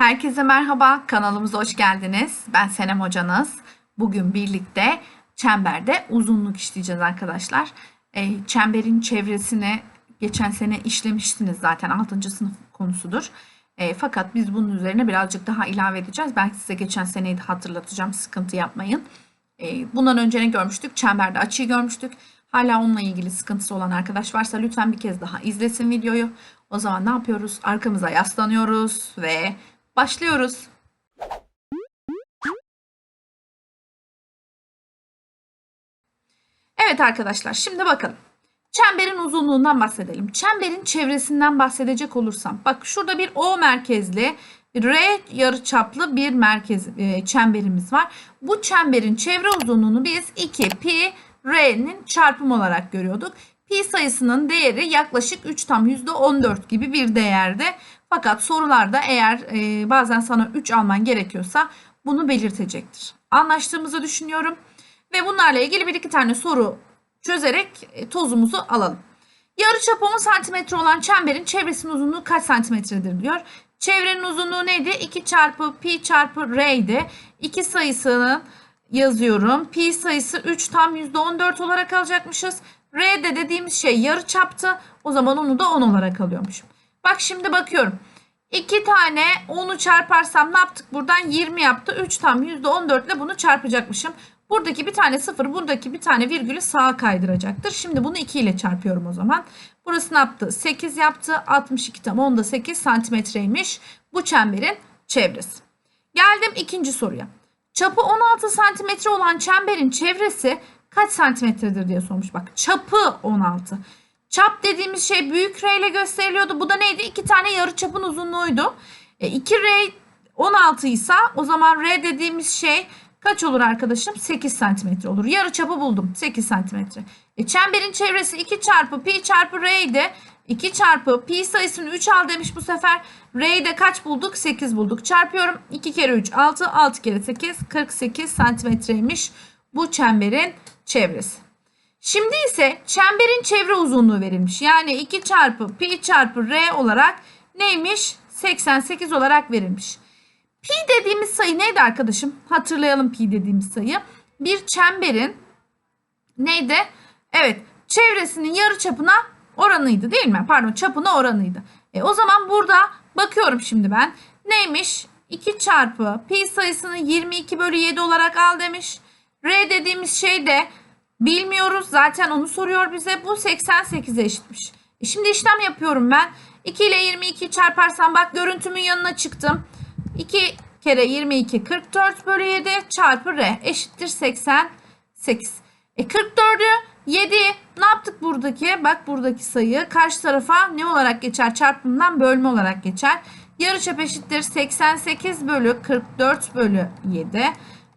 Herkese merhaba, kanalımıza hoş geldiniz. Ben Senem hocanız. Bugün birlikte çemberde uzunluk işleyeceğiz arkadaşlar. E, çemberin çevresini geçen sene işlemiştiniz zaten 6. sınıf konusudur. E, fakat biz bunun üzerine birazcık daha ilave edeceğiz. Belki size geçen seneyi de hatırlatacağım, sıkıntı yapmayın. E, bundan önce ne görmüştük? Çemberde açıyı görmüştük. Hala onunla ilgili sıkıntısı olan arkadaş varsa lütfen bir kez daha izlesin videoyu. O zaman ne yapıyoruz? Arkamıza yaslanıyoruz ve başlıyoruz. Evet arkadaşlar şimdi bakalım. Çemberin uzunluğundan bahsedelim. Çemberin çevresinden bahsedecek olursam. Bak şurada bir O merkezli R yarıçaplı bir merkez e, çemberimiz var. Bu çemberin çevre uzunluğunu biz 2 pi R'nin çarpımı olarak görüyorduk. Pi sayısının değeri yaklaşık 3 tam %14 gibi bir değerde. Fakat sorularda eğer e, bazen sana 3 alman gerekiyorsa bunu belirtecektir. Anlaştığımızı düşünüyorum. Ve bunlarla ilgili bir iki tane soru çözerek e, tozumuzu alalım. Yarıçapı 10 santimetre olan çemberin çevresinin uzunluğu kaç santimetredir diyor. Çevrenin uzunluğu neydi? 2 çarpı pi çarpı r idi. 2 sayısını yazıyorum. Pi sayısı 3 tam %14 olarak alacakmışız. R de dediğimiz şey yarı çaptı. O zaman onu da 10 olarak alıyormuşum. Bak şimdi bakıyorum. 2 tane 10'u çarparsam ne yaptık? Buradan 20 yaptı. 3 tam %14 ile bunu çarpacakmışım. Buradaki bir tane 0, buradaki bir tane virgülü sağa kaydıracaktır. Şimdi bunu 2 ile çarpıyorum o zaman. Burası ne yaptı? 8 yaptı. 62 tam 10'da 8 santimetreymiş. Bu çemberin çevresi. Geldim ikinci soruya. Çapı 16 santimetre olan çemberin çevresi kaç santimetredir diye sormuş. Bak çapı 16. Çap dediğimiz şey büyük R ile gösteriliyordu. Bu da neydi? İki tane yarı çapın uzunluğuydu. E, 2 R 16 ise o zaman R dediğimiz şey kaç olur arkadaşım? 8 santimetre olur. Yarı çapı buldum. 8 santimetre. E, çemberin çevresi 2 çarpı pi çarpı R idi. 2 çarpı pi sayısını 3 al demiş bu sefer. R'yi de kaç bulduk? 8 bulduk. Çarpıyorum. 2 kere 3 6. 6 kere 8 48 santimetreymiş bu çemberin çevresi. Şimdi ise çemberin çevre uzunluğu verilmiş. Yani 2 çarpı pi çarpı r olarak neymiş? 88 olarak verilmiş. Pi dediğimiz sayı neydi arkadaşım? Hatırlayalım pi dediğimiz sayı. Bir çemberin neydi? Evet çevresinin yarı çapına oranıydı değil mi? Pardon çapına oranıydı. E, o zaman burada bakıyorum şimdi ben. Neymiş? 2 çarpı pi sayısını 22 bölü 7 olarak al demiş. R dediğimiz şey de bilmiyoruz. Zaten onu soruyor bize. Bu 88'e eşitmiş. E şimdi işlem yapıyorum ben. 2 ile 22 çarparsam bak görüntümün yanına çıktım. 2 kere 22 44 bölü 7 çarpı R eşittir 88. E 44'ü 7 ne yaptık buradaki? Bak buradaki sayı karşı tarafa ne olarak geçer? Çarpımdan bölme olarak geçer. Yarıçap eşittir 88 bölü 44 bölü 7.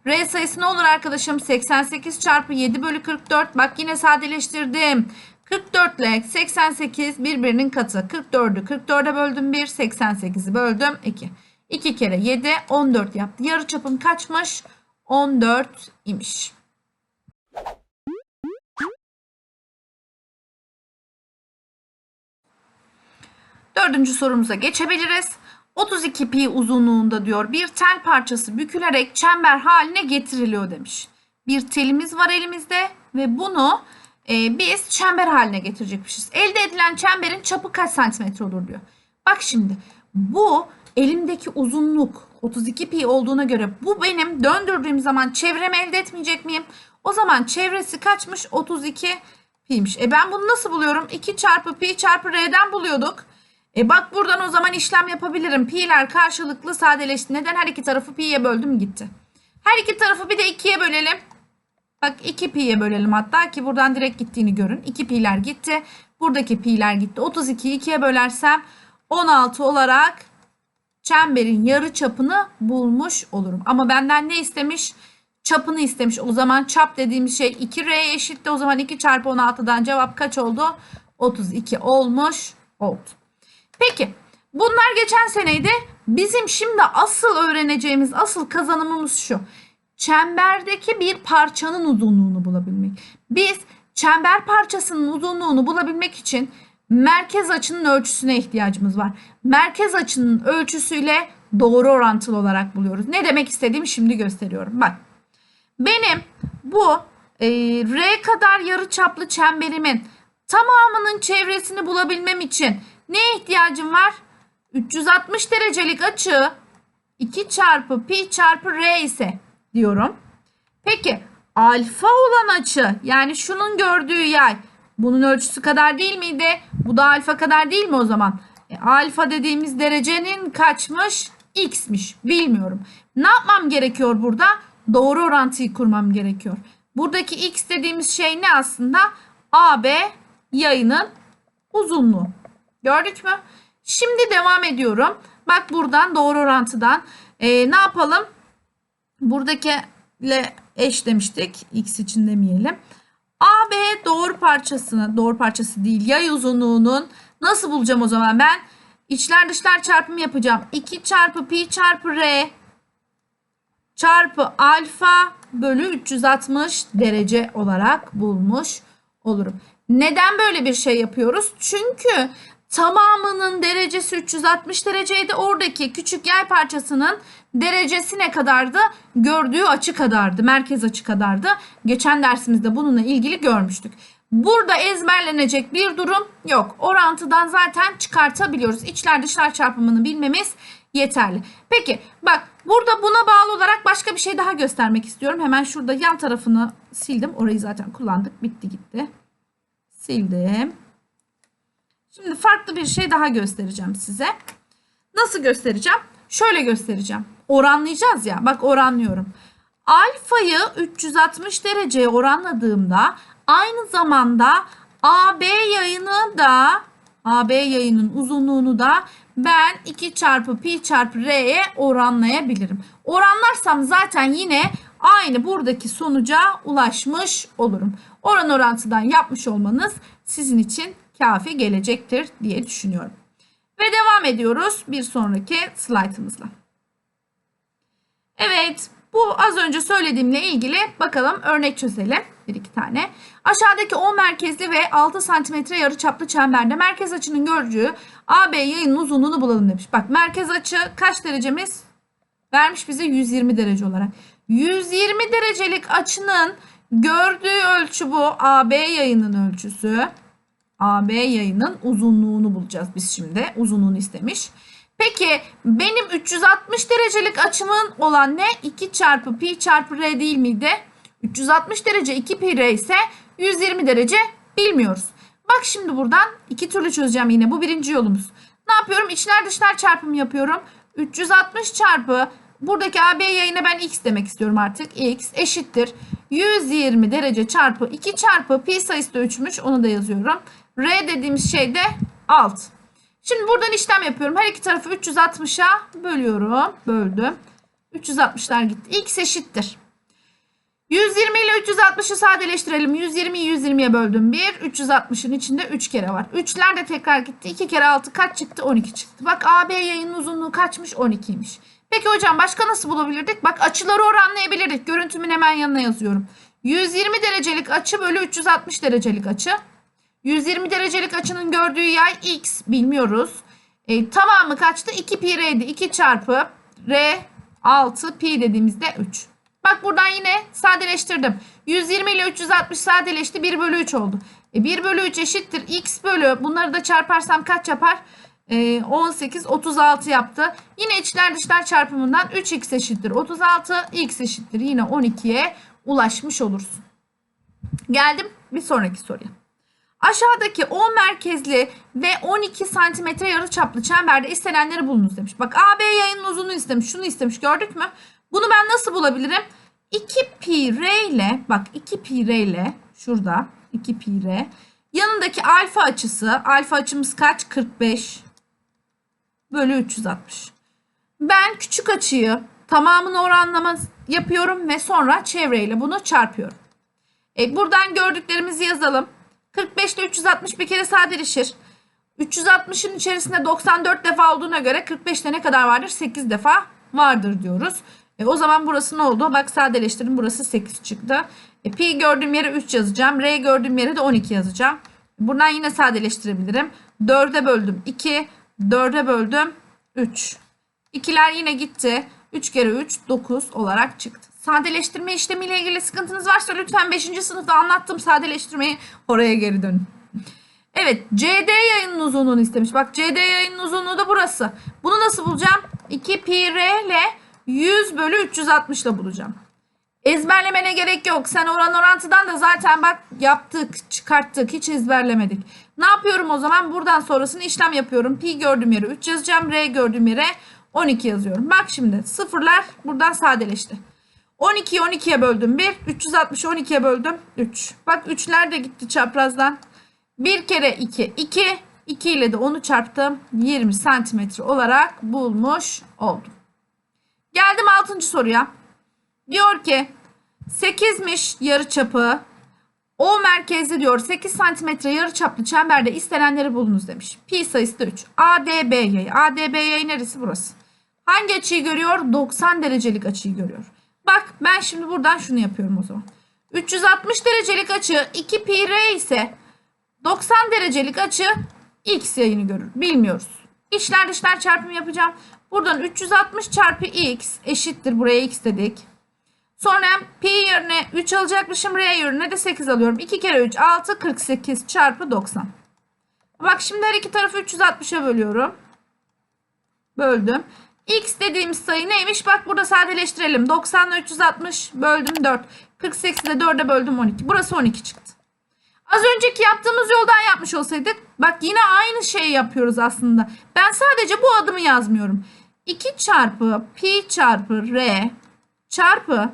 R sayısı ne olur arkadaşım? 88 çarpı 7 bölü 44. Bak yine sadeleştirdim. 44 ile 88 birbirinin katı. 44'ü 44'e böldüm 1. 88'i böldüm 2. 2 kere 7 14 yaptı. Yarıçapım kaçmış? 14 imiş. Dördüncü sorumuza geçebiliriz. 32 pi uzunluğunda diyor bir tel parçası bükülerek çember haline getiriliyor demiş. Bir telimiz var elimizde ve bunu e, biz çember haline getirecekmişiz. Elde edilen çemberin çapı kaç santimetre olur diyor. Bak şimdi bu elimdeki uzunluk 32 pi olduğuna göre bu benim döndürdüğüm zaman çevremi elde etmeyecek miyim? O zaman çevresi kaçmış? 32 pi'ymiş. E ben bunu nasıl buluyorum? 2 çarpı pi çarpı r'den buluyorduk. E bak buradan o zaman işlem yapabilirim. Pi'ler karşılıklı sadeleşti. Neden? Her iki tarafı pi'ye böldüm gitti. Her iki tarafı bir de 2'ye bölelim. Bak 2 pi'ye bölelim hatta ki buradan direkt gittiğini görün. 2 pi'ler gitti. Buradaki pi'ler gitti. 32'yi 2'ye bölersem 16 olarak çemberin yarı çapını bulmuş olurum. Ama benden ne istemiş? Çapını istemiş. O zaman çap dediğimiz şey 2R eşitti. O zaman 2 çarpı 16'dan cevap kaç oldu? 32 olmuş oldu. Peki bunlar geçen seneydi. Bizim şimdi asıl öğreneceğimiz, asıl kazanımımız şu. Çemberdeki bir parçanın uzunluğunu bulabilmek. Biz çember parçasının uzunluğunu bulabilmek için merkez açının ölçüsüne ihtiyacımız var. Merkez açının ölçüsüyle doğru orantılı olarak buluyoruz. Ne demek istediğimi şimdi gösteriyorum. Bak benim bu e, R kadar yarı çaplı çemberimin tamamının çevresini bulabilmem için neye ihtiyacım var? 360 derecelik açı 2 çarpı pi çarpı r ise diyorum. Peki alfa olan açı yani şunun gördüğü yay bunun ölçüsü kadar değil miydi? Bu da alfa kadar değil mi o zaman? E, alfa dediğimiz derecenin kaçmış? X'miş. Bilmiyorum. Ne yapmam gerekiyor burada? Doğru orantıyı kurmam gerekiyor. Buradaki X dediğimiz şey ne aslında? AB yayının uzunluğu. Gördük mü? Şimdi devam ediyorum. Bak buradan doğru orantıdan e, ne yapalım? Buradakiyle eş demiştik. X için demeyelim. AB doğru parçasını, doğru parçası değil yay uzunluğunun nasıl bulacağım o zaman ben? İçler dışlar çarpımı yapacağım. 2 çarpı pi çarpı r çarpı alfa bölü 360 derece olarak bulmuş olurum. Neden böyle bir şey yapıyoruz? Çünkü tamamının derecesi 360 dereceydi. Oradaki küçük yay parçasının derecesi ne kadardı? Gördüğü açı kadardı. Merkez açı kadardı. Geçen dersimizde bununla ilgili görmüştük. Burada ezberlenecek bir durum yok. Orantıdan zaten çıkartabiliyoruz. İçler dışlar çarpımını bilmemiz yeterli. Peki bak burada buna bağlı olarak başka bir şey daha göstermek istiyorum. Hemen şurada yan tarafını sildim. Orayı zaten kullandık. Bitti gitti. Sildim. Şimdi farklı bir şey daha göstereceğim size. Nasıl göstereceğim? Şöyle göstereceğim. Oranlayacağız ya. Bak oranlıyorum. Alfayı 360 dereceye oranladığımda aynı zamanda AB yayını da AB yayının uzunluğunu da ben 2 çarpı pi çarpı r'ye oranlayabilirim. Oranlarsam zaten yine aynı buradaki sonuca ulaşmış olurum. Oran orantıdan yapmış olmanız sizin için kafi gelecektir diye düşünüyorum. Ve devam ediyoruz bir sonraki slaytımızla. Evet bu az önce söylediğimle ilgili bakalım örnek çözelim. Bir iki tane. Aşağıdaki O merkezli ve 6 santimetre yarıçaplı çemberde merkez açının gördüğü AB yayının uzunluğunu bulalım demiş. Bak merkez açı kaç derecemiz? Vermiş bize 120 derece olarak. 120 derecelik açının gördüğü ölçü bu. AB yayının ölçüsü. AB yayının uzunluğunu bulacağız biz şimdi. Uzunluğunu istemiş. Peki benim 360 derecelik açımın olan ne? 2 çarpı pi çarpı r değil miydi? 360 derece 2 pi r ise 120 derece bilmiyoruz. Bak şimdi buradan iki türlü çözeceğim yine. Bu birinci yolumuz. Ne yapıyorum? İçler dışlar çarpımı yapıyorum. 360 çarpı buradaki AB yayına ben x demek istiyorum artık. x eşittir. 120 derece çarpı 2 çarpı pi sayısı da 3'müş. Onu da yazıyorum. R dediğimiz şey de alt. Şimdi buradan işlem yapıyorum. Her iki tarafı 360'a bölüyorum. Böldüm. 360'lar gitti. X eşittir. 120 ile 360'ı sadeleştirelim. 120'yi 120'ye böldüm. 1. 360'ın içinde 3 kere var. 3'ler de tekrar gitti. 2 kere 6 kaç çıktı? 12 çıktı. Bak AB yayının uzunluğu kaçmış? 12'ymiş. Peki hocam başka nasıl bulabilirdik? Bak açıları oranlayabilirdik. Görüntümün hemen yanına yazıyorum. 120 derecelik açı bölü 360 derecelik açı. 120 derecelik açının gördüğü yay x bilmiyoruz. E, tamamı kaçtı? 2 pi r'di. 2 çarpı r 6 pi dediğimizde 3. Bak buradan yine sadeleştirdim. 120 ile 360 sadeleşti. 1 bölü 3 oldu. E, 1 bölü 3 eşittir. x bölü bunları da çarparsam kaç yapar? E, 18 36 yaptı. Yine içler dışlar çarpımından 3x eşittir. 36 x eşittir. Yine 12'ye ulaşmış olursun. Geldim bir sonraki soruya. Aşağıdaki O merkezli ve 12 santimetre yarıçaplı çemberde istenenleri bulunuz demiş. Bak AB yayının uzunluğu istemiş. Şunu istemiş. Gördük mü? Bunu ben nasıl bulabilirim? 2 pi r ile bak 2 pi r ile şurada 2 pi r yanındaki alfa açısı alfa açımız kaç? 45 bölü 360. Ben küçük açıyı tamamını oranlama yapıyorum ve sonra çevreyle bunu çarpıyorum. E, buradan gördüklerimizi yazalım. 45 ile 360 bir kere sadeleşir. 360'ın içerisinde 94 defa olduğuna göre 45'te ne kadar vardır? 8 defa vardır diyoruz. E, o zaman burası ne oldu? Bak sadeleştirdim. Burası 8 çıktı. E, pi gördüğüm yere 3 yazacağım. R gördüğüm yere de 12 yazacağım. Buradan yine sadeleştirebilirim. 4'e böldüm 2. 4'e böldüm 3. İkiler yine gitti. 3 kere 3 9 olarak çıktı. Sadeleştirme işlemiyle ilgili sıkıntınız varsa lütfen 5. sınıfta anlattığım sadeleştirmeyi oraya geri dönün. Evet CD yayının uzunluğunu istemiş. Bak CD yayının uzunluğu da burası. Bunu nasıl bulacağım? 2 pi r ile 100 bölü 360 ile bulacağım. Ezberlemene gerek yok. Sen oran orantıdan da zaten bak yaptık, çıkarttık. Hiç ezberlemedik. Ne yapıyorum o zaman? Buradan sonrasını işlem yapıyorum. Pi gördüğüm yere 3 yazacağım. R gördüğüm yere 12 yazıyorum. Bak şimdi sıfırlar buradan sadeleşti. 12'yi 12'ye böldüm 1. 360'ı 12'ye böldüm 3. Bak 3'ler de gitti çaprazdan. 1 kere 2 2. 2 ile de onu çarptım. 20 santimetre olarak bulmuş oldum. Geldim 6. soruya. Diyor ki 8'miş yarı çapı. O merkezli diyor 8 santimetre yarı çaplı çemberde istenenleri bulunuz demiş. Pi sayısı da 3. ADB yayı. ADB yayı neresi burası? Hangi açıyı görüyor? 90 derecelik açıyı görüyor. Bak ben şimdi buradan şunu yapıyorum o zaman. 360 derecelik açı 2 pi r ise 90 derecelik açı x yayını görür. Bilmiyoruz. İşler dışlar çarpımı yapacağım. Buradan 360 çarpı x eşittir. Buraya x dedik. Sonra pi yerine 3 alacakmışım. R yerine de 8 alıyorum. 2 kere 3 6 48 çarpı 90. Bak şimdi her iki tarafı 360'a bölüyorum. Böldüm. X dediğimiz sayı neymiş? Bak burada sadeleştirelim. 90 ile 360 böldüm 4. 48 ile 4'e böldüm 12. Burası 12 çıktı. Az önceki yaptığımız yoldan yapmış olsaydık bak yine aynı şeyi yapıyoruz aslında. Ben sadece bu adımı yazmıyorum. 2 çarpı pi çarpı r çarpı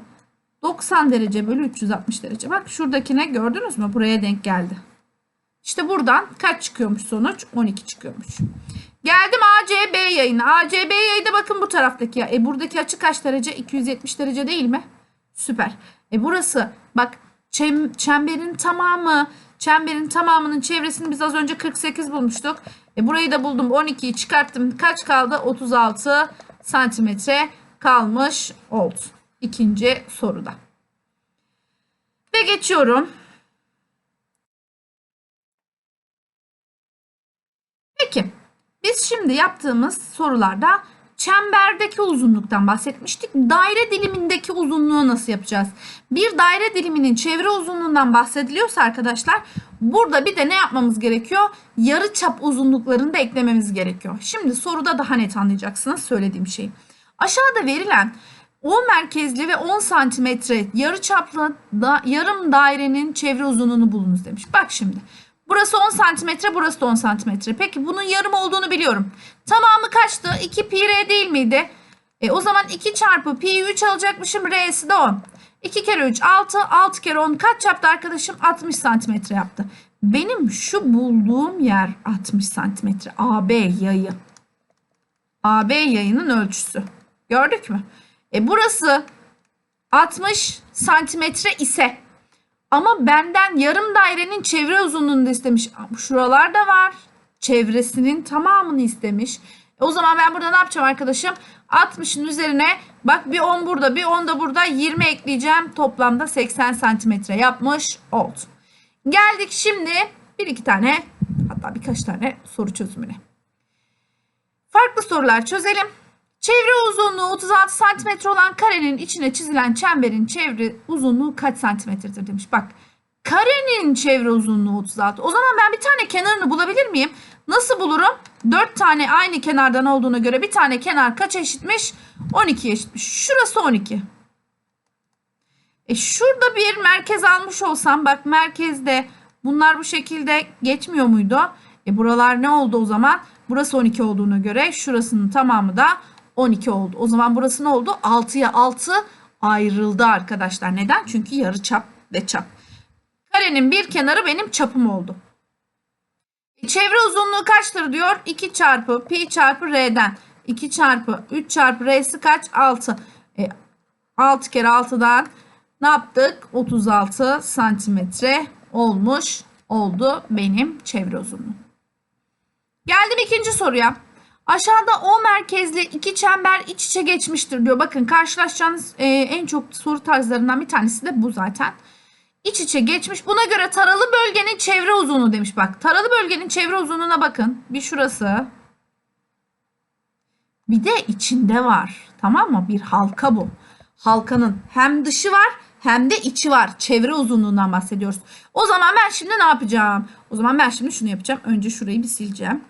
90 derece bölü 360 derece. Bak şuradakine gördünüz mü? Buraya denk geldi. İşte buradan kaç çıkıyormuş sonuç? 12 çıkıyormuş. Geldim ACB yayına. ACB yayı da bakın bu taraftaki. E buradaki açı kaç derece? 270 derece değil mi? Süper. E burası bak çem, çemberin tamamı çemberin tamamının çevresini biz az önce 48 bulmuştuk. E burayı da buldum. 12'yi çıkarttım. Kaç kaldı? 36 santimetre kalmış oldu. İkinci soruda. Ve geçiyorum. Peki. Biz şimdi yaptığımız sorularda çemberdeki uzunluktan bahsetmiştik. Daire dilimindeki uzunluğu nasıl yapacağız? Bir daire diliminin çevre uzunluğundan bahsediliyorsa arkadaşlar burada bir de ne yapmamız gerekiyor? Yarı çap uzunluklarını da eklememiz gerekiyor. Şimdi soruda daha net anlayacaksınız söylediğim şeyi. Aşağıda verilen O merkezli ve 10 santimetre yarı çaplı da, yarım dairenin çevre uzunluğunu bulunuz demiş. Bak şimdi. Burası 10 santimetre, burası da 10 santimetre. Peki bunun yarım olduğunu biliyorum. Tamamı kaçtı? 2 pi r değil miydi? E, o zaman 2 çarpı pi 3 alacakmışım. R'si de 10. 2 kere 3 6. 6 kere 10 kaç yaptı arkadaşım? 60 santimetre yaptı. Benim şu bulduğum yer 60 santimetre. AB yayı. AB yayının ölçüsü. Gördük mü? E burası 60 santimetre ise ama benden yarım dairenin çevre uzunluğunu da istemiş. Şuralar da var. Çevresinin tamamını istemiş. E o zaman ben burada ne yapacağım arkadaşım? 60'ın üzerine bak bir 10 burada bir 10 da burada 20 ekleyeceğim. Toplamda 80 santimetre yapmış oldu. Geldik şimdi bir iki tane hatta birkaç tane soru çözümüne. Farklı sorular çözelim. Çevre uzunluğu 36 cm olan karenin içine çizilen çemberin çevre uzunluğu kaç santimetredir demiş. Bak karenin çevre uzunluğu 36. O zaman ben bir tane kenarını bulabilir miyim? Nasıl bulurum? 4 tane aynı kenardan olduğuna göre bir tane kenar kaç eşitmiş? 12 eşitmiş. Şurası 12. E şurada bir merkez almış olsam bak merkezde bunlar bu şekilde geçmiyor muydu? E buralar ne oldu o zaman? Burası 12 olduğuna göre şurasının tamamı da 12 oldu. O zaman burası ne oldu? 6'ya 6 ayrıldı arkadaşlar. Neden? Çünkü yarı çap ve çap. Karenin bir kenarı benim çapım oldu. E, çevre uzunluğu kaçtır diyor? 2 çarpı pi çarpı r'den. 2 çarpı 3 çarpı r'si kaç? 6. E, 6 kere 6'dan ne yaptık? 36 santimetre olmuş oldu benim çevre uzunluğum. Geldim ikinci soruya. Aşağıda O merkezli iki çember iç içe geçmiştir diyor. Bakın karşılaşacağınız e, en çok soru tarzlarından bir tanesi de bu zaten. iç içe geçmiş. Buna göre taralı bölgenin çevre uzunluğu demiş. Bak taralı bölgenin çevre uzunluğuna bakın. Bir şurası. Bir de içinde var. Tamam mı? Bir halka bu. Halkanın hem dışı var hem de içi var. Çevre uzunluğundan bahsediyoruz. O zaman ben şimdi ne yapacağım? O zaman ben şimdi şunu yapacağım. Önce şurayı bir sileceğim.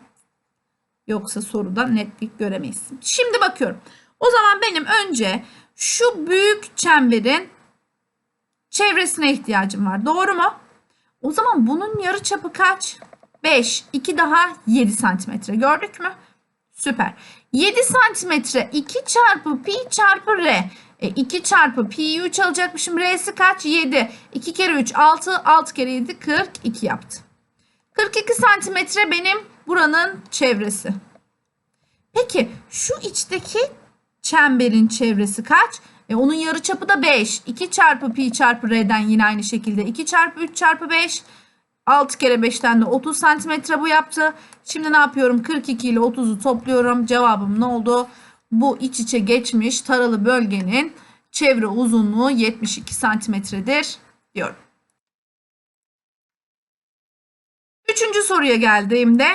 Yoksa soruda netlik göremeyiz. Şimdi bakıyorum. O zaman benim önce şu büyük çemberin çevresine ihtiyacım var. Doğru mu? O zaman bunun yarıçapı kaç? 5. 2 daha 7 santimetre. Gördük mü? Süper. 7 santimetre 2 çarpı pi çarpı r. E, 2 çarpı pi'yi 3 alacakmışım. R'si kaç? 7. 2 kere 3 6. 6 kere 7 42 yaptı. 42 santimetre benim buranın çevresi. Peki şu içteki çemberin çevresi kaç? E, onun yarıçapı da 5. 2 çarpı pi çarpı r'den yine aynı şekilde. 2 çarpı 3 çarpı 5. 6 kere 5'ten de 30 santimetre bu yaptı. Şimdi ne yapıyorum? 42 ile 30'u topluyorum. Cevabım ne oldu? Bu iç içe geçmiş taralı bölgenin çevre uzunluğu 72 santimetredir diyorum. Üçüncü soruya geldiğimde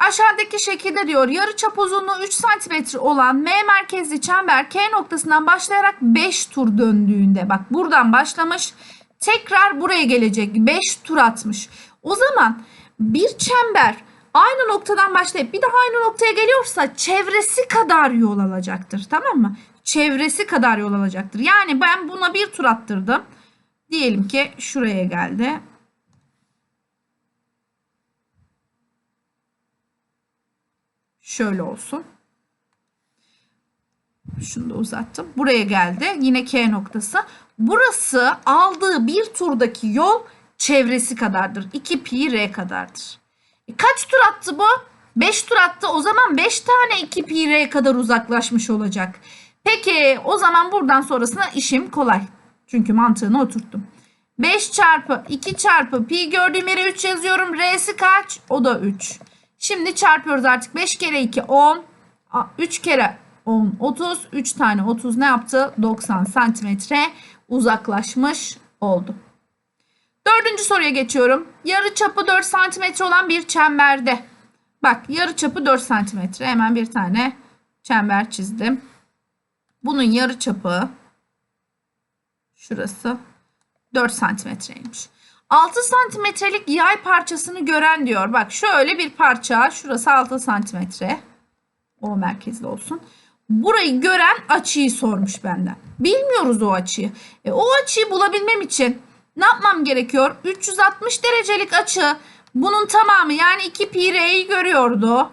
aşağıdaki şekilde diyor yarıçap uzunluğu 3 santimetre olan M merkezli çember K noktasından başlayarak 5 tur döndüğünde bak buradan başlamış tekrar buraya gelecek 5 tur atmış. O zaman bir çember aynı noktadan başlayıp bir daha aynı noktaya geliyorsa çevresi kadar yol alacaktır. Tamam mı? Çevresi kadar yol alacaktır. Yani ben buna bir tur attırdım. Diyelim ki şuraya geldi. Şöyle olsun. Şunu da uzattım. Buraya geldi. Yine K noktası. Burası aldığı bir turdaki yol çevresi kadardır. 2 pi r kadardır. E kaç tur attı bu? 5 tur attı. O zaman 5 tane 2 pi r kadar uzaklaşmış olacak. Peki o zaman buradan sonrasına işim kolay. Çünkü mantığını oturttum. 5 çarpı 2 çarpı pi gördüğüm yere 3 yazıyorum. R'si kaç? O da 3. Şimdi çarpıyoruz artık. 5 kere 2 10. 3 kere 10 30. 3 tane 30 ne yaptı? 90 santimetre uzaklaşmış oldu. Dördüncü soruya geçiyorum. Yarı çapı 4 santimetre olan bir çemberde. Bak yarı çapı 4 santimetre. Hemen bir tane çember çizdim. Bunun yarı çapı şurası 4 santimetreymiş. 6 santimetrelik yay parçasını gören diyor. Bak şöyle bir parça. Şurası 6 santimetre. O merkezli olsun. Burayı gören açıyı sormuş benden. Bilmiyoruz o açıyı. E, o açıyı bulabilmem için ne yapmam gerekiyor? 360 derecelik açı bunun tamamı yani 2 pi r'yi görüyordu.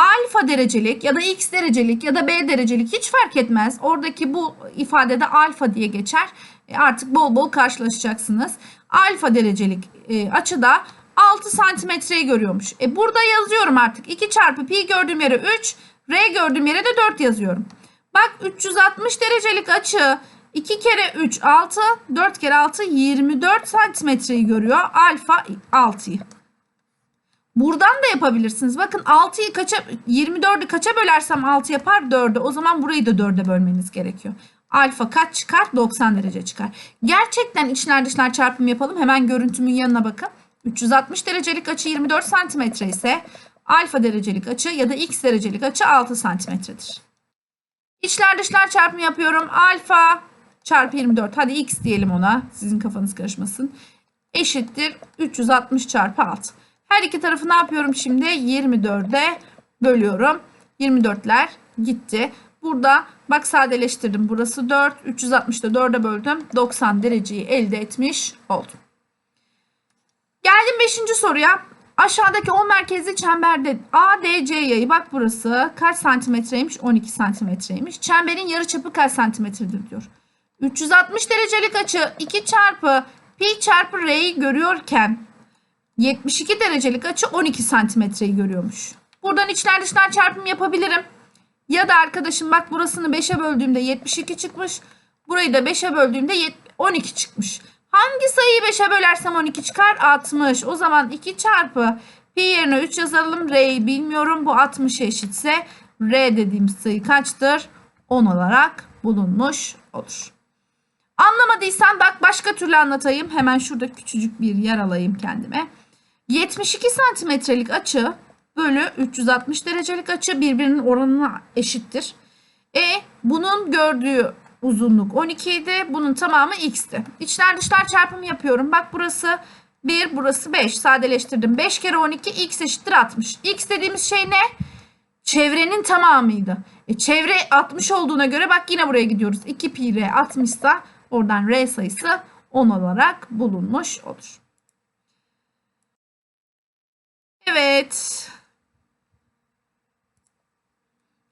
Alfa derecelik ya da x derecelik ya da b derecelik hiç fark etmez. Oradaki bu ifadede alfa diye geçer. E, artık bol bol karşılaşacaksınız. Alfa derecelik e, açıda 6 santimetreyi görüyormuş. E, burada yazıyorum artık. 2 çarpı pi gördüğüm yere 3. R gördüğüm yere de 4 yazıyorum. Bak 360 derecelik açı 2 kere 3 6 4 kere 6 24 santimetreyi görüyor. Alfa 6'yı. Buradan da yapabilirsiniz. Bakın 6'yı kaça 24'ü kaça bölersem 6 yapar 4'e. O zaman burayı da 4'e bölmeniz gerekiyor. Alfa kaç çıkar? 90 derece çıkar. Gerçekten içler dışlar çarpım yapalım. Hemen görüntümün yanına bakın. 360 derecelik açı 24 santimetre ise alfa derecelik açı ya da x derecelik açı 6 santimetredir. İçler dışlar çarpımı yapıyorum. Alfa çarpı 24. Hadi x diyelim ona. Sizin kafanız karışmasın. Eşittir 360 çarpı 6. Her iki tarafı ne yapıyorum şimdi? 24'e bölüyorum. 24'ler gitti. Burada bak sadeleştirdim. Burası 4. 360'da 4'e böldüm. 90 dereceyi elde etmiş oldum. Geldim 5. soruya. Aşağıdaki 10 merkezli çemberde ADC yayı bak burası kaç santimetreymiş? 12 santimetreymiş. Çemberin yarıçapı kaç santimetredir diyor. 360 derecelik açı 2 çarpı pi çarpı r'yi görüyorken 72 derecelik açı 12 santimetreyi görüyormuş. Buradan içler dışlar çarpım yapabilirim. Ya da arkadaşım bak burasını 5'e böldüğümde 72 çıkmış. Burayı da 5'e böldüğümde 12 çıkmış. Hangi sayıyı 5'e bölersem 12 çıkar? 60. O zaman 2 çarpı pi yerine 3 yazalım. R'yi bilmiyorum. Bu 60'a eşitse R dediğim sayı kaçtır? 10 olarak bulunmuş olur. Anlamadıysan bak başka türlü anlatayım. Hemen şurada küçücük bir yer alayım kendime. 72 santimetrelik açı bölü 360 derecelik açı birbirinin oranına eşittir. E bunun gördüğü uzunluk 12 idi. Bunun tamamı x'ti. İçler dışlar çarpımı yapıyorum. Bak burası 1, burası 5. Sadeleştirdim. 5 kere 12 x eşittir 60. x dediğimiz şey ne? Çevrenin tamamıydı. E, çevre 60 olduğuna göre bak yine buraya gidiyoruz. 2 pi r 60 ise oradan r sayısı 10 olarak bulunmuş olur. Evet.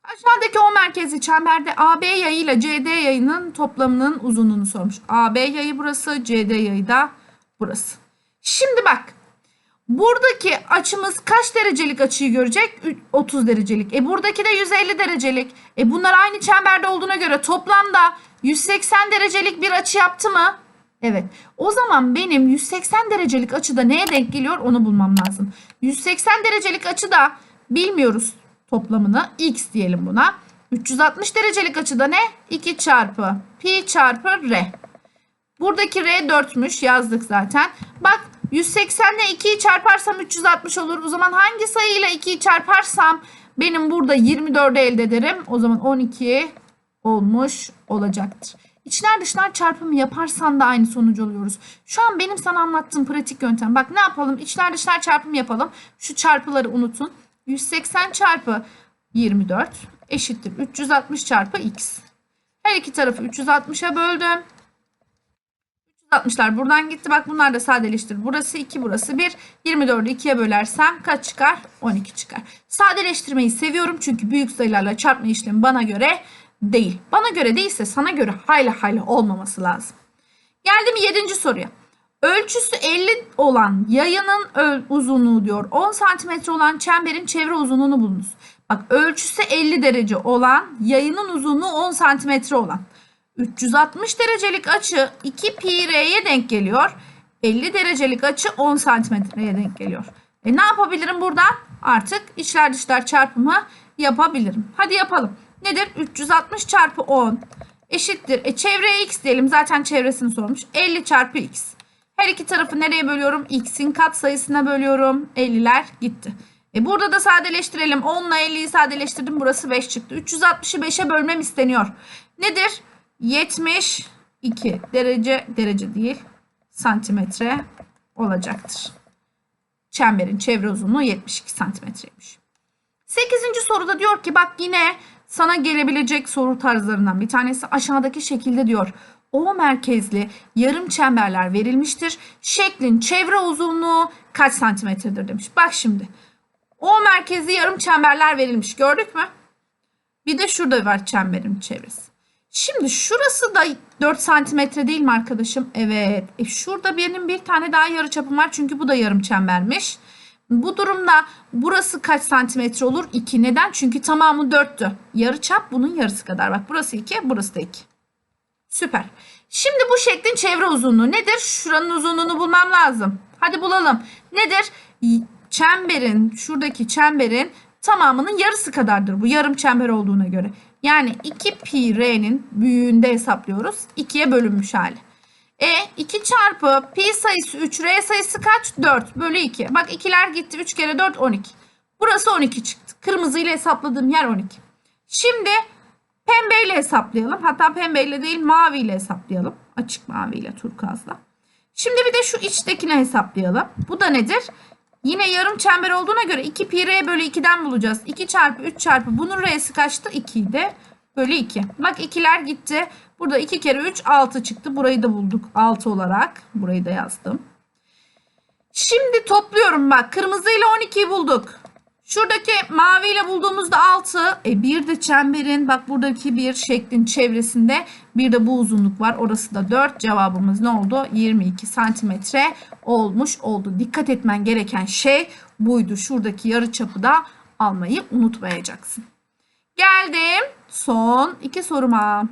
Aşağıdaki o merkezi çemberde AB yayı ile CD yayının toplamının uzunluğunu sormuş. AB yayı burası, CD yayı da burası. Şimdi bak. Buradaki açımız kaç derecelik açıyı görecek? 30 derecelik. E buradaki de 150 derecelik. E bunlar aynı çemberde olduğuna göre toplamda 180 derecelik bir açı yaptı mı? Evet. O zaman benim 180 derecelik açıda neye denk geliyor onu bulmam lazım. 180 derecelik açıda bilmiyoruz toplamını. X diyelim buna. 360 derecelik açıda ne? 2 çarpı pi çarpı r. Buradaki r 4'müş yazdık zaten. Bak 180 ile 2'yi çarparsam 360 olur. O zaman hangi sayıyla 2'yi çarparsam benim burada 24'ü elde ederim. O zaman 12 olmuş olacaktır. İçler dışlar çarpımı yaparsan da aynı sonucu alıyoruz. Şu an benim sana anlattığım pratik yöntem. Bak ne yapalım? İçler dışlar çarpımı yapalım. Şu çarpıları unutun. 180 çarpı 24 eşittir 360 çarpı x. Her iki tarafı 360'a böldüm. 360'lar buradan gitti. Bak bunlar da sadeleştir. Burası 2 burası 1. 24'ü 2'ye bölersem kaç çıkar? 12 çıkar. Sadeleştirmeyi seviyorum çünkü büyük sayılarla çarpma işlemi bana göre değil. Bana göre değilse sana göre hayli hayli olmaması lazım. Geldim 7. soruya. Ölçüsü 50 olan yayının uzunluğu diyor 10 santimetre olan çemberin çevre uzunluğunu bulunuz. Bak ölçüsü 50 derece olan yayının uzunluğu 10 santimetre olan. 360 derecelik açı 2 pi r'ye denk geliyor. 50 derecelik açı 10 santimetreye denk geliyor. E ne yapabilirim buradan? Artık içler dışlar çarpımı yapabilirim. Hadi yapalım. Nedir? 360 çarpı 10 eşittir. E çevreye x diyelim. Zaten çevresini sormuş. 50 çarpı x. Her iki tarafı nereye bölüyorum? X'in kat sayısına bölüyorum. 50'ler gitti. E burada da sadeleştirelim. 10 ile 50'yi sadeleştirdim. Burası 5 çıktı. 360'ı 5'e bölmem isteniyor. Nedir? 72 derece derece değil santimetre olacaktır. Çemberin çevre uzunluğu 72 santimetreymiş. 8. soruda diyor ki bak yine sana gelebilecek soru tarzlarından bir tanesi aşağıdaki şekilde diyor. O merkezli yarım çemberler verilmiştir. Şeklin çevre uzunluğu kaç santimetredir demiş. Bak şimdi. O merkezli yarım çemberler verilmiş. Gördük mü? Bir de şurada var çemberin çevresi. Şimdi şurası da 4 santimetre değil mi arkadaşım? Evet. E şurada benim bir tane daha yarı çapım var. Çünkü bu da yarım çembermiş. Bu durumda burası kaç santimetre olur? 2. Neden? Çünkü tamamı 4'tü. Yarı çap bunun yarısı kadar. Bak burası 2, burası da 2. Süper. Şimdi bu şeklin çevre uzunluğu nedir? Şuranın uzunluğunu bulmam lazım. Hadi bulalım. Nedir? Çemberin, şuradaki çemberin tamamının yarısı kadardır bu yarım çember olduğuna göre. Yani 2 pi r'nin büyüğünde hesaplıyoruz. 2'ye bölünmüş hali. E 2 çarpı pi sayısı 3 r sayısı kaç? 4 bölü 2. Bak 2'ler gitti 3 kere 4 12. Burası 12 çıktı. Kırmızı ile hesapladığım yer 12. Şimdi pembeyle hesaplayalım. Hatta pembeyle değil maviyle hesaplayalım. Açık maviyle turkuazla. Şimdi bir de şu içtekini hesaplayalım. Bu da nedir? Yine yarım çember olduğuna göre 2 pi r bölü 2'den bulacağız. 2 çarpı 3 çarpı bunun r'si kaçtı? 2 idi. Bölü 2. Bak 2'ler gitti. Burada 2 kere 3 6 çıktı. Burayı da bulduk 6 olarak. Burayı da yazdım. Şimdi topluyorum bak. Kırmızıyla 12'yi bulduk. Şuradaki maviyle bulduğumuzda 6. E bir de çemberin bak buradaki bir şeklin çevresinde bir de bu uzunluk var. Orası da 4. Cevabımız ne oldu? 22 santimetre olmuş oldu. Dikkat etmen gereken şey buydu. Şuradaki yarı çapı da almayı unutmayacaksın. Geldim son iki soruma.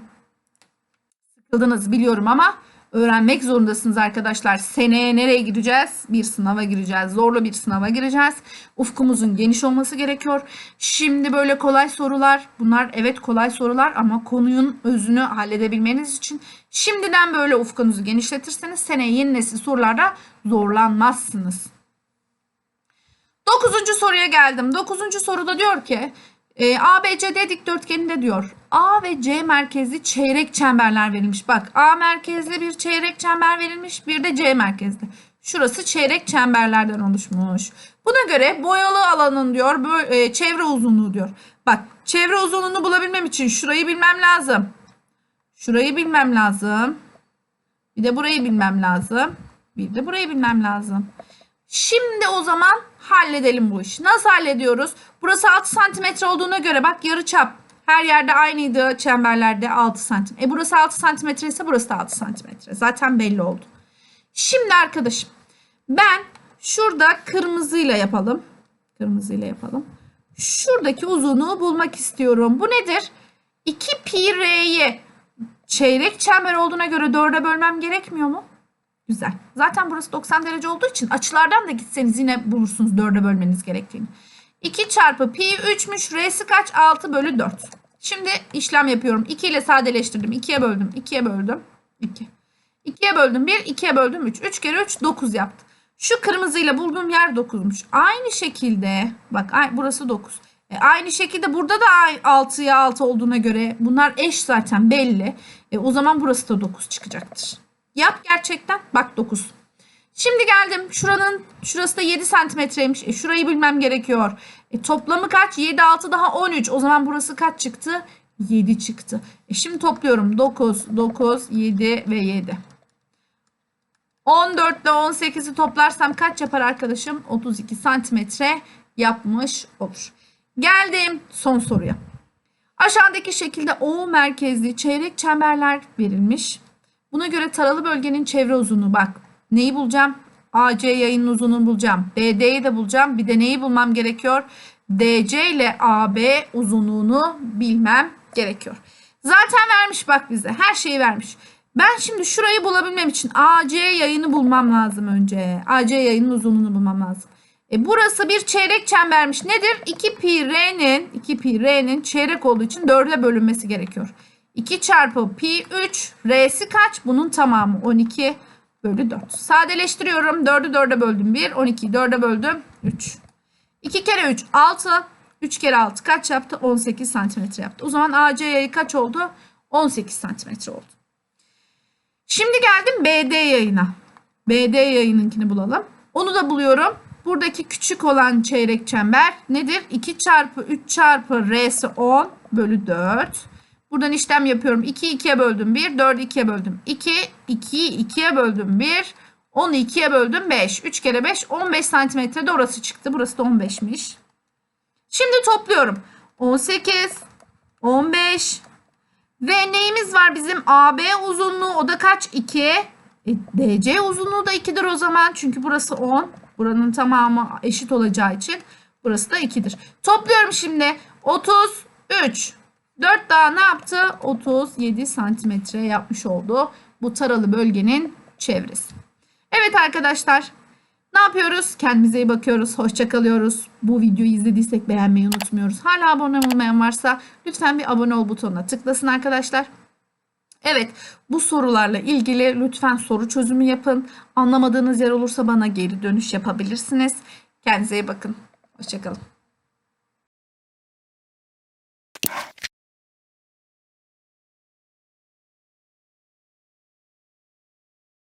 Sıkıldınız biliyorum ama öğrenmek zorundasınız arkadaşlar. Seneye nereye gireceğiz? Bir sınava gireceğiz. Zorlu bir sınava gireceğiz. Ufkumuzun geniş olması gerekiyor. Şimdi böyle kolay sorular. Bunlar evet kolay sorular ama konunun özünü halledebilmeniz için şimdiden böyle ufkunuzu genişletirseniz seneye yeni nesil sorularda zorlanmazsınız. Dokuzuncu soruya geldim. Dokuzuncu soruda diyor ki e, ABCD dikdörtgeninde diyor A ve C merkezli çeyrek çemberler verilmiş. Bak A merkezli bir çeyrek çember verilmiş bir de C merkezli. Şurası çeyrek çemberlerden oluşmuş. Buna göre boyalı alanın diyor bö- e, çevre uzunluğu diyor. Bak çevre uzunluğunu bulabilmem için şurayı bilmem lazım. Şurayı bilmem lazım. Bir de burayı bilmem lazım. Bir de burayı bilmem lazım. Şimdi o zaman halledelim bu işi. Nasıl hallediyoruz? Burası 6 santimetre olduğuna göre bak yarıçap her yerde aynıydı çemberlerde 6 santim. E burası 6 santimetre ise burası da 6 santimetre. Zaten belli oldu. Şimdi arkadaşım ben şurada kırmızıyla yapalım. Kırmızıyla yapalım. Şuradaki uzunluğu bulmak istiyorum. Bu nedir? 2 pi r'yi çeyrek çember olduğuna göre 4'e bölmem gerekmiyor mu? Güzel. Zaten burası 90 derece olduğu için açılardan da gitseniz yine bulursunuz 4'e bölmeniz gerektiğini. 2 çarpı pi 3'müş. R'si kaç? 6 bölü 4. Şimdi işlem yapıyorum. 2 ile sadeleştirdim. 2'ye böldüm. 2'ye böldüm. 2. 2'ye böldüm 1. 2'ye böldüm 3. 3 kere 3 9 yaptı. Şu kırmızıyla bulduğum yer 9'muş. Aynı şekilde bak burası 9. E, aynı şekilde burada da ay- 6'ya 6 olduğuna göre bunlar eş zaten belli. E, o zaman burası da 9 çıkacaktır. Yap gerçekten. Bak 9. Şimdi geldim. Şuranın şurası da 7 santimetreymiş. E, şurayı bilmem gerekiyor. E, toplamı kaç? 7 6 daha 13. O zaman burası kaç çıktı? 7 çıktı. E, şimdi topluyorum. 9 9 7 ve 7. 14 ile 18'i toplarsam kaç yapar arkadaşım? 32 santimetre yapmış olur. Geldim son soruya. Aşağıdaki şekilde O merkezli çeyrek çemberler verilmiş. Buna göre taralı bölgenin çevre uzunluğu bak. Neyi bulacağım? AC yayının uzunluğunu bulacağım. BD'yi de bulacağım. Bir de neyi bulmam gerekiyor? DC ile AB uzunluğunu bilmem gerekiyor. Zaten vermiş bak bize. Her şeyi vermiş. Ben şimdi şurayı bulabilmem için AC yayını bulmam lazım önce. AC yayının uzunluğunu bulmam lazım. E burası bir çeyrek çembermiş. Nedir? 2 pi r'nin 2 pi r'nin çeyrek olduğu için 4'e bölünmesi gerekiyor. 2 çarpı pi 3 r'si kaç? Bunun tamamı 12 bölü 4. Sadeleştiriyorum. 4'ü 4'e böldüm 1. 12'yi 4'e böldüm 3. 2 kere 3 6. 3 kere 6 kaç yaptı? 18 santimetre yaptı. O zaman AC yayı kaç oldu? 18 santimetre oldu. Şimdi geldim BD yayına. BD yayınınkini bulalım. Onu da buluyorum. Buradaki küçük olan çeyrek çember nedir? 2 çarpı 3 çarpı R'si 10 bölü 4. Buradan işlem yapıyorum. 2'yi 2'ye böldüm 1. 4'ü 2'ye böldüm 2. 2'yi 2'ye böldüm 1. 10'u 2'ye böldüm 5. 3 kere 5 15 santimetre de orası çıktı. Burası da 15'miş. Şimdi topluyorum. 18, 15 ve neyimiz var bizim? AB uzunluğu o da kaç? 2. E, DC uzunluğu da 2'dir o zaman. Çünkü burası 10. Buranın tamamı eşit olacağı için burası da 2'dir. Topluyorum şimdi. 33. 4 daha ne yaptı? 37 santimetre yapmış oldu. Bu taralı bölgenin çevresi. Evet arkadaşlar. Ne yapıyoruz? Kendimize iyi bakıyoruz. Hoşça kalıyoruz. Bu videoyu izlediysek beğenmeyi unutmuyoruz. Hala abone olmayan varsa lütfen bir abone ol butonuna tıklasın arkadaşlar. Evet bu sorularla ilgili lütfen soru çözümü yapın. Anlamadığınız yer olursa bana geri dönüş yapabilirsiniz. Kendinize iyi bakın. Hoşçakalın.